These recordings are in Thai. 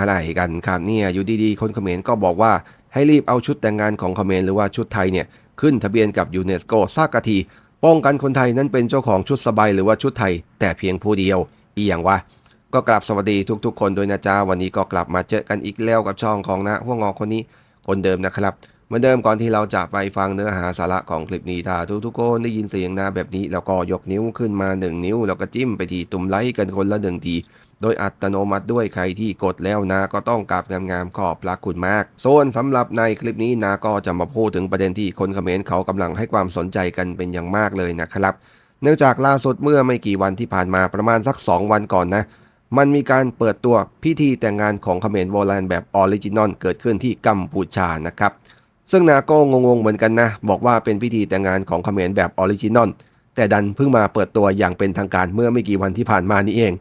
อะไรกันครับเนี่ยอยู่ดีๆคนเขมรก็บอกว่าให้รีบเอาชุดแต่งงานของเขมรหรือว่าชุดไทยเนี่ยขึ้นทะเบียนกับยูเนสโกซากกะที ป้องกันคนไทยนั้นเป็นเจ้าของชุดสบายหรือว่าชุดไทย แต่เพียงผู้เดียว อีอย่างวะก็กลับสวัสดีทุกๆ คนด้วยนะจ๊ะวันนี้ก็กลับมาเจอกันอีกแล้วกับช่องของนะหัวงอคนนี้คนเดิมนะครับ เหมือนเดิมก่อนที่เราจะไปฟังเนื้อหาสาระของคลิปนี้ถ้าทุกๆคนได้ยินเสียงนะแบบนี้ แล้วก็ยกนิ้วขึ้นมา 1 นิ้ว แล้วก็จิ้มไปที่ตุ่มไลค์กันคนละหนึ่งทีโดยอัตโนมัติด้วยใครที่กดแล้วนะก็ต้องกราบงามๆขอบพระคุณมาก ส่วนสำหรับในคลิปนี้นะก็จะมาพูดถึงประเด็นที่คนเขมรเขากำลังให้ความสนใจกันเป็นอย่างมากเลยนะครับ เนื่องจากล่าสุดเมื่อไม่กี่วันที่ผ่านมาประมาณสัก 2 วันก่อนนะมันมีการเปิดตัวพิธีแต่งงานของเขมรโบราณแบบออริจินอลเกิดขึ้นที่กัมพูชานะครับ ซึ่งนาก็งงๆเหมือนกันนะ บอกว่าเป็นพิธีแต่งงานของเขมรแบบออริจินอลแต่ดันเพิ่งมาเปิดตัวอย่างเป็นทางการเมื่อไม่กี่วันที่ผ่านมานี่เอง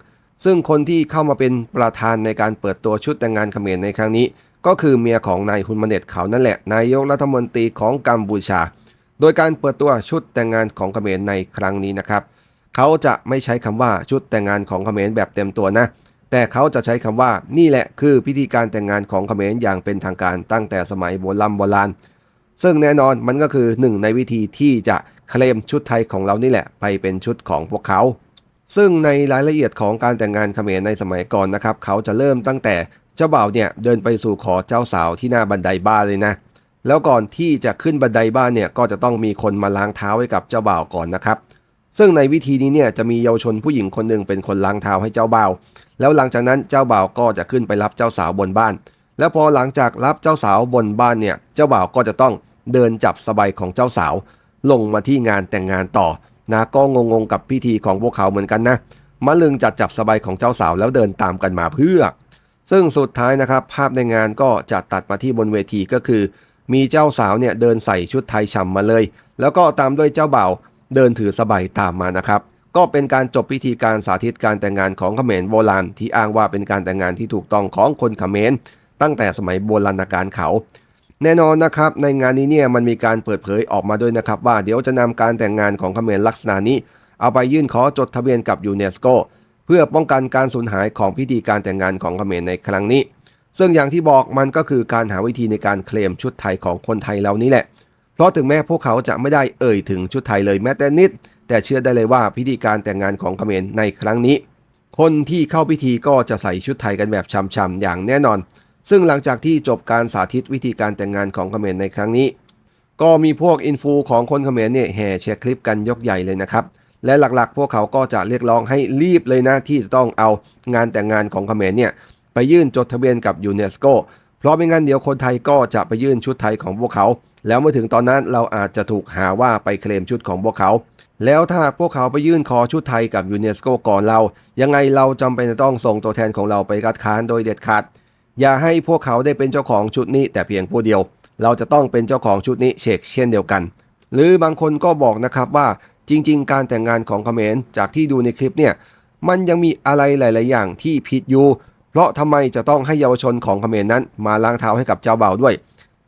ซึ่งคนที่เข้ามาเป็นประธานในการเปิดตัวชุดแต่งงานเขมรในครั้งนี้ ก็คือเมียของนายฮุนมาเนตเขานั่นแหละนายกรัฐมนตรีของกัมพูชา โดยการเปิดตัวชุดแต่งงานของเขมรในครั้งนี้นะครับ เขาจะไม่ใช้คำว่าชุดแต่งงานของเขมรแบบเต็มตัวนะ แต่เขาจะใช้คำว่านี่แหละคือพิธีการแต่งงานของเขมรอย่างเป็นทางการตั้งแต่สมัยโบราณโบราณ ซึ่งแน่นอนมันก็คือหนึ่งในวิธีที่จะเคลมชุดไทยของเรานี่แหละ ไปเป็นชุดของพวกเขา ซึ่งในรายละเอียดของการแต่งงานเขมรในสมัยก่อนนะครับ เขาจะเริ่มตั้งแต่เจ้าบ่าวเนี่ยเดินไปสู่ขอเจ้าสาวที่หน้าบันไดบ้านเลยนะ แล้วก่อนที่จะขึ้นบันไดบ้านเนี่ยก็จะต้องมีคนมาล้างเท้าให้กับเจ้าบ่าวก่อนนะครับ ซึ่งในวิธีนี้เนี่ยจะมีเยาวชนผู้หญิงคนหนึ่งเป็นคนล้างเท้าให้เจ้าบ่าว แล้วหลังจากนั้นเจ้าบ่าวก็จะขึ้นไปรับเจ้าสาวบนบ้าน แล้วพอหลังจากรับเจ้าสาวบนบ้านเนี่ยเจ้าบ่าวก็จะต้องเดินจับสบายของเจ้าสาว ลงมาที่งานแต่งงานต่อนะก็งงๆกับพิธีของพวกเขาเหมือนกันนะมะลึงจัดจับสบายของเจ้าสาวแล้วเดินตามกันมาเพื่อ ซึ่งสุดท้ายนะครับภาพในงานก็จะตัดมาที่บนเวทีก็คือ มีเจ้าสาวเนี่ยเดินใส่ชุดไทยฉ่ำมาเลย แล้วก็ตามด้วยเจ้าบ่าว เดินถือสบายตามมานะครับ ก็เป็นการจบพิธีการสาธิตการแต่งงานของเขมรโบราณที่อ้างว่าเป็นการแต่งงานที่ถูกต้องของคนเขมรตั้งแต่สมัยโบราณกาลเขา แน่นอนนะครับ ในงานนี้เนี่ยมันมีการเปิดเผยออกมาด้วยนะครับ ว่าเดี๋ยวจะนำการแต่งงานของเขมรลักษณะนี้ เอาไปยื่นขอจดทะเบียนกับยูเนสโกเพื่อป้องกันการสูญหายของพิธีการแต่งงานของเขมรในครั้งนี้ ซึ่งอย่างที่บอกมันก็คือการหาวิธีในการเคลมชุดไทยของคนไทยเหล่านี้แหละ เพราะถึงแม้พวกเขาจะไม่ได้เอ่ยถึงชุดไทยเลยแม้แต่นิด แต่เชื่อได้เลยว่าพิธีการแต่งงานของเขมรในครั้งนี้ คนที่เข้าพิธีก็จะใส่ชุดไทยกันแบบช่ำๆอย่างแน่นอน ซึ่งหลังจากที่จบการสาธิตวิธีการแต่งงานของเขมรในครั้งนี้ ก็มีพวกอินฟูของคนเขมรเนี่ยแห่แชร์คลิปกันยกใหญ่เลยนะครับและหลักๆ พวกเขาก็จะเรียกร้องให้รีบเลยนะ ที่จะต้องเอางานแต่งงานของเขมรเนี่ย ไปยื่นจดทะเบียนกับยูเนสโก เพราะไม่งั้นเดี๋ยวคนไทยก็จะไปยื่นชุดไทยของพวกเขา แล้วเมื่อถึงตอนนั้นเราอาจจะถูกหาว่าไปเคลมชุดของพวกเขา แล้วถ้าพวกเขาไปยื่นขอชุดไทยกับยูเนสโกก่อนเรา ยังไงเราจำเป็นจะต้องส่งตัวแทนของเราไปคัดค้านโดยเด็ดขาด อย่าให้พวกเขาได้เป็นเจ้าของชุดนี้แต่เพียงผู้เดียว เราจะต้องเป็นเจ้าของชุดนี้เชกเช่นเดียวกัน หรือบางคนก็บอกนะครับว่าจริง ๆ การแต่งงานของเขมรจากที่ดูในคลิปเนี่ยมันยังมีอะไรหลาย ๆ อย่างที่ผิดอยู่ เพราะทำไมจะต้องให้เยาวชนของเขมรนั้นมาล้างเท้าให้กับเจ้าบ่าวด้วย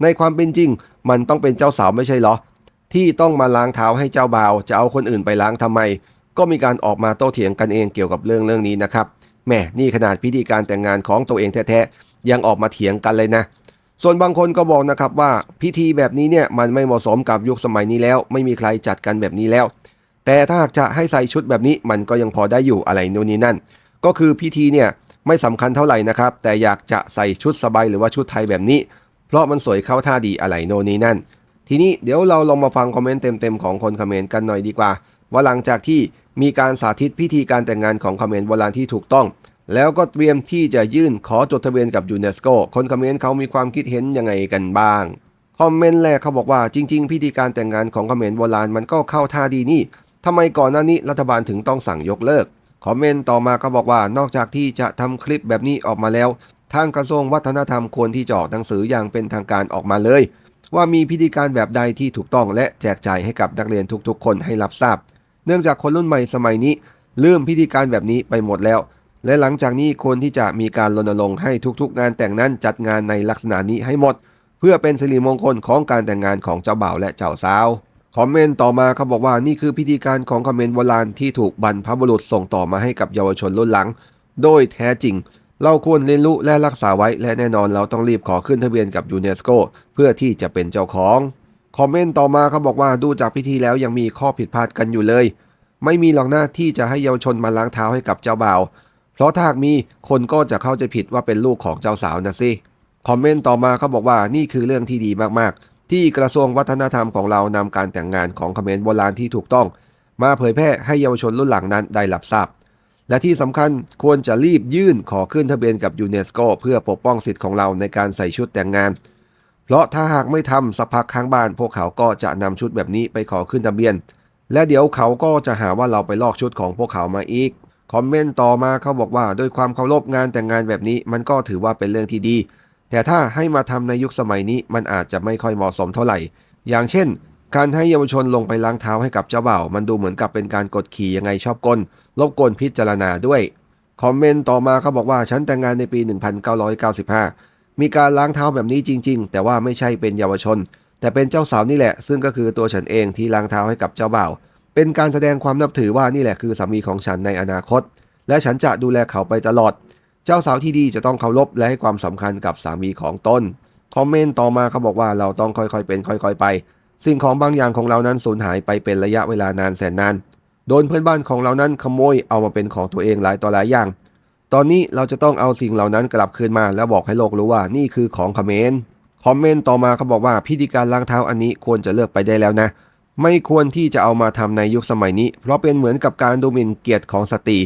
ในความเป็นจริง มันต้องเป็นเจ้าสาวไม่ใช่เหรอ ที่ต้องมาล้างเท้าให้เจ้าบ่าว จะเอาคนอื่นไปล้างทำไม ก็มีการออกมาโต้เถียงกันเองเกี่ยวกับเรื่องเรื่องนี้นะครับแม่นี่ขนาดพิธีการแต่งงานของตัวเองแท้ๆยังออกมาเถียงกันเลยนะ ส่วนบางคนก็บอกนะครับว่าพิธีแบบนี้เนี่ยมันไม่เหมาะสมกับยุคสมัยนี้แล้ว ไม่มีใครจัดกันแบบนี้แล้ว แต่ถ้าหากจะให้ใส่ชุดแบบนี้มันก็ยังพอได้อยู่อะไรโน่นนี่นั่น ก็คือพิธีเนี่ยไม่สำคัญเท่าไหร่นะครับ แต่อยากจะใส่ชุดสบายหรือว่าชุดไทยแบบนี้ เพราะมันสวยเข้าท่าดีอะไรโนนนี่นั่น ทีนี้เดี๋ยวเราลองมาฟังคอมเมนต์เต็มๆของคนคอมเมนต์กันหน่อยดีกว่า ว่าหลังจากที่มีการสาธิตพิธีการแต่งงานของคอมเมนต์โบราณที่ถูกต้อง แล้วก็เตรียมที่จะยื่นขอจดทะเบียนกับยูเนสโกคนคอมเมนต์เขามีความคิดเห็นยังไงกันบ้างคอมเมนต์แรกเขาบอกว่าจริง ๆ พิธีการแต่งงานของคอมเขมรโบราณมันก็เข้าท่าดีนี่ทำไมก่อนหน้านี้รัฐบาลถึงต้องสั่งยกเลิกคอมเมนต์ต่อมาเขาบอกว่านอกจากที่จะทำคลิปแบบนี้ออกมาแล้ว ทางกระทรวงวัฒนธรรมควรที่จะออกหนังสืออย่างเป็นทางการออกมาเลย ว่ามีพิธีการแบบใดที่ถูกต้องและแจกจ่ายให้กับนักเรียนทุกๆ คนให้รับทราบ เนื่องจากคนรุ่นใหม่สมัยนี้ ลืมพิธีการแบบนี้ไปหมดแล้ว และหลังจากนี้ควรที่จะมีการรณรงค์ให้ทุกๆ งานแต่งนั้นจัดงานในลักษณะนี้ให้หมด เพื่อเป็นสิริมงคลของการแต่งงานของเจ้าบ่าวและเจ้าสาวคอมเมนต์ต่อมาเขาบอกว่านี่คือพิธีการของคอมเมนต์โบราณที่ถูกบรรพบุรุษส่งต่อมาให้กับเยาวชนรุ่นหลัง โดยแท้จริง เราควรเรียนรู้และรักษาไว้และแน่นอนเราต้องรีบขอขึ้นทะเบียนกับยูเนสโกเพื่อที่จะเป็นเจ้าของ คอมเมนต์ต่อมาเขาบอกว่าดูจากพิธีแล้วยังมีข้อผิดพลาดกันอยู่เลย ไม่มีหรอกนะที่จะให้เยาวชนมาล้างเท้าให้กับเจ้าบ่าว เพราะถ้ามีคนก็จะเข้าใจผิดว่าเป็นลูกของเจ้าสาวนะสิคอมเมนต์ต่อมาเขาบอกว่านี่คือเรื่องที่ดีมากๆ ที่กระทรวงวัฒนธรรมของเรานำการแต่งงานของเขมรโบราณที่ถูกต้อง มาเผยแพร่ให้เยาวชนรุ่นหลังนั้นได้รับทราบ และที่สำคัญควรจะรีบยื่นขอขึ้นทะเบียนกับยูเนสโกเพื่อปกป้องสิทธิ์ของเราในการใส่ชุดแต่งงาน เพราะถ้าหากไม่ทำสักพักข้างบ้าน พวกเขาก็จะนำชุดแบบนี้ไปขอขึ้นทะเบียน และเดี๋ยวเขาก็จะหาว่าเราไปลอกชุดของพวกเขามาอีกคอมเมนต์ต่อมาเขาบอกว่าด้วยความเคารพงานแต่งงานแบบนี้ มันก็ถือว่าเป็นเรื่องที่ดี แต่ถ้าให้มาทำในยุคสมัยนี้มันอาจจะไม่ค่อยเหมาะสมเท่าไหร่ อย่างเช่น การให้เยาวชนลงไปล้างเท้าให้กับเจ้าบ่าวมันดูเหมือนกับเป็นการกดขี่ยังไงชอบกล รบกวนพิจารณาด้วย คอมเมนต์ต่อมาเขาบอกว่าฉันแต่งงานในปี 1995 มีการล้างเท้าแบบนี้จริง ๆ แต่ว่าไม่ใช่เป็นเยาวชน แต่เป็นเจ้าสาวนี่แหละ ซึ่งก็คือตัวฉันเองที่ล้างเท้าให้กับเจ้าบ่าว เป็นการแสดงความนับถือว่านี่แหละคือสามีของฉันในอนาคต และฉันจะดูแลเขาไปตลอด เจ้าสาวที่ดีจะต้องเคารพและให้ความสำคัญกับสามีของตนคอมเมนต์ต่อมาเขาบอกว่าเราต้องค่อยๆเป็นค่อย ๆ ไป สิ่งของบางอย่างของเรานั้นสูญหายไปเป็นระยะเวลานานแสนนาน โดนเพื่อนบ้านของเรานั้นขโมยเอามาเป็นของตัวเองหลายต่อหลายอย่าง ตอนนี้เราจะต้องเอาสิ่งเหล่านั้นกลับคืนมา แล้วบอกให้โลกรู้ว่านี่คือของเขมรคอมเมนต์ต่อมาเขาบอกว่าพิธีการล้างเท้าอันนี้ควรจะเลิกไปได้แล้วนะ ไม่ควรที่จะเอามาทำในยุคสมัยนี้ เพราะเป็นเหมือนกับการดูหมิ่นเกียรติของสตรี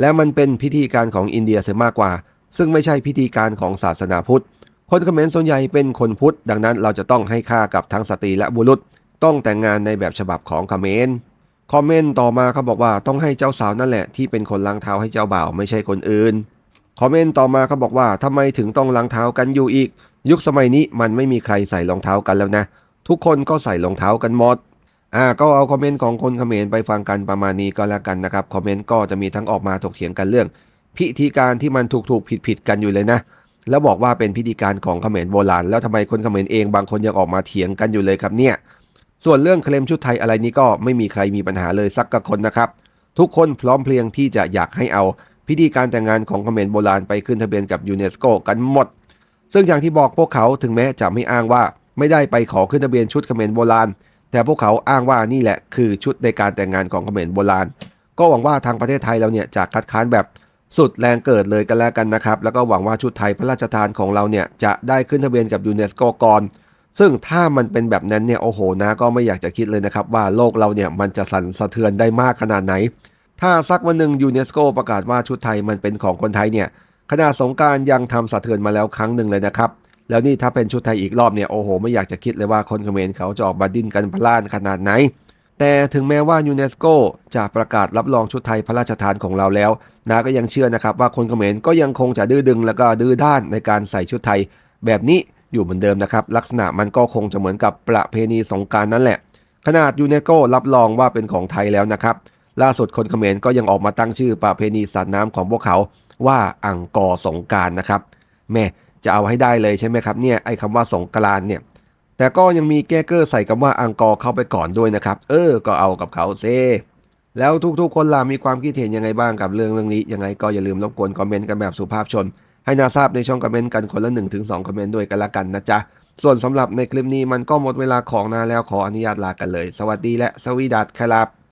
และมันเป็นพิธีการของอินเดียเสียมากกว่า ซึ่งไม่ใช่พิธีการของศาสนาพุทธ คนเขมรส่วนใหญ่เป็นคนพุทธ ดังนั้นเราจะต้องให้ค่ากับทั้งสตรีและบุรุษ ต้องแต่งงานในแบบฉบับของเขมร คอมเมนต์ต่อมาเขาบอกว่าต้องให้เจ้าสาวนั่นแหละที่เป็นคนล้างเท้าให้เจ้าบ่าวไม่ใช่คนอื่น คอมเมนต์ต่อมาเขาบอกว่าทำไมถึงต้องล้างเท้ากันอยู่อีก ยุคสมัยนี้มันไม่มีใครใส่รองเท้ากันแล้วนะ ทุกคนก็ใส่รองเท้ากันหมดอ่าก็เอาคอมเมนต์ของคนเขมรไปฟังกันประมาณนี้ก็แล้วกันนะครับคอมเมนต์ก็จะมีทั้งออกมาถกเถียงกันเรื่อง พิธีการที่มันถูกถูกผิดผิดๆกันอยู่เลยนะ แล้วบอกว่าเป็นพิธีการของเขมรโบราณ แล้วทำไมคนเขมรเองบางคนยังออกมาเถียงกันอยู่เลยครับเนี่ย ส่วนเรื่องเคลมชุดไทยอะไรนี้ก็ไม่มีใครมีปัญหาเลยสักกะคนนะครับ ทุกคนพร้อมเพรียงที่จะอยากให้เอาพิธีการแต่งงานของเขมรโบราณไปขึ้นทะเบียนกับยูเนสโกกันหมด ซึ่งอย่างที่บอกพวกเขาถึงแม้จะไม่อ้างว่าไม่ได้ไปขอขึ้นทะเบียนชุดเขมรโบราณ แต่พวกเขาอ้างว่านี่แหละคือชุดในการแต่งงานของเขมรโบราณ ก็หวังว่าทางประเทศไทยเราเนี่ยจะคัดค้านแบบสุดแรงเกิดเลยกันแล้วกันนะครับ แล้วก็หวังว่าชุดไทยพระราชทานของเราเนี่ยจะได้ขึ้นทะเบียนกับยูเนสโกก่อน ซึ่งถ้ามันเป็นแบบนั้นเนี่ยโอ้โหนะก็ไม่อยากจะคิดเลยนะครับว่าโลกเราเนี่ยมันจะสั่นสะเทือนได้มากขนาดไหน ถ้าสักวันหนึ่งยูเนสโกประกาศว่าชุดไทยมันเป็นของคนไทยเนี่ยขนาดสงการยังทำสะเทือนมาแล้วครั้งหนึ่งเลยนะครับ แล้วนี่ถ้าเป็นชุดไทยอีกรอบเนี่ยโอ้โห ไม่อยากจะคิดเลยว่าคนเขมรเขาจะออกมาดิ้นกันพล่านขนาดไหน แต่ถึงแม้ว่ายูเนสโกจะประกาศรับรองชุดไทยพระราชทานของเราแล้วนาก็ยังเชื่อนะครับว่าคนเขมรก็ยังคงจะดื้อดึงแล้วก็ดื้อด้านในการใส่ชุดไทยแบบนี้ อยู่เหมือนเดิมนะครับ ลักษณะมันก็คงจะเหมือนกับประเพณีสงการนั่นแหละ ขนาดยูเนโกรับรองว่าเป็นของไทยแล้วนะครับ ล่าสุดคนเขมรก็ยังออกมาตั้งชื่อประเพณีสาดน้ำของพวกเขาว่าอังกอร์สงการนะครับแม่จะเอาให้ได้เลยใช่ไหมครับเนี่ยไอ้คำว่าสงกรานเนี่ยแต่ก็ยังมีแก้เกอร์ใส่คำว่าอังกอร์เข้าไปก่อนด้วยนะครับ เออ ก็เอากับเขาเซแล้วทุกๆ คนล่ะมีความคิดเห็นยังไงบ้างกับเรื่องเรื่องนี้ยังไงก็อย่าลืมรบกวนคอมเมนต์กันแบบสุภาพชน ให้นาทราบในช่องคอมเมนต์กันคนละ1-2ถึงคอมเมนต์ด้วยกันละกันนะจ๊ะ ส่วนสำหรับในคลิปนี้มันก็หมดเวลาของนาแล้วขออนุญาตลากันเลย สวัสดีและสวีดัสครับ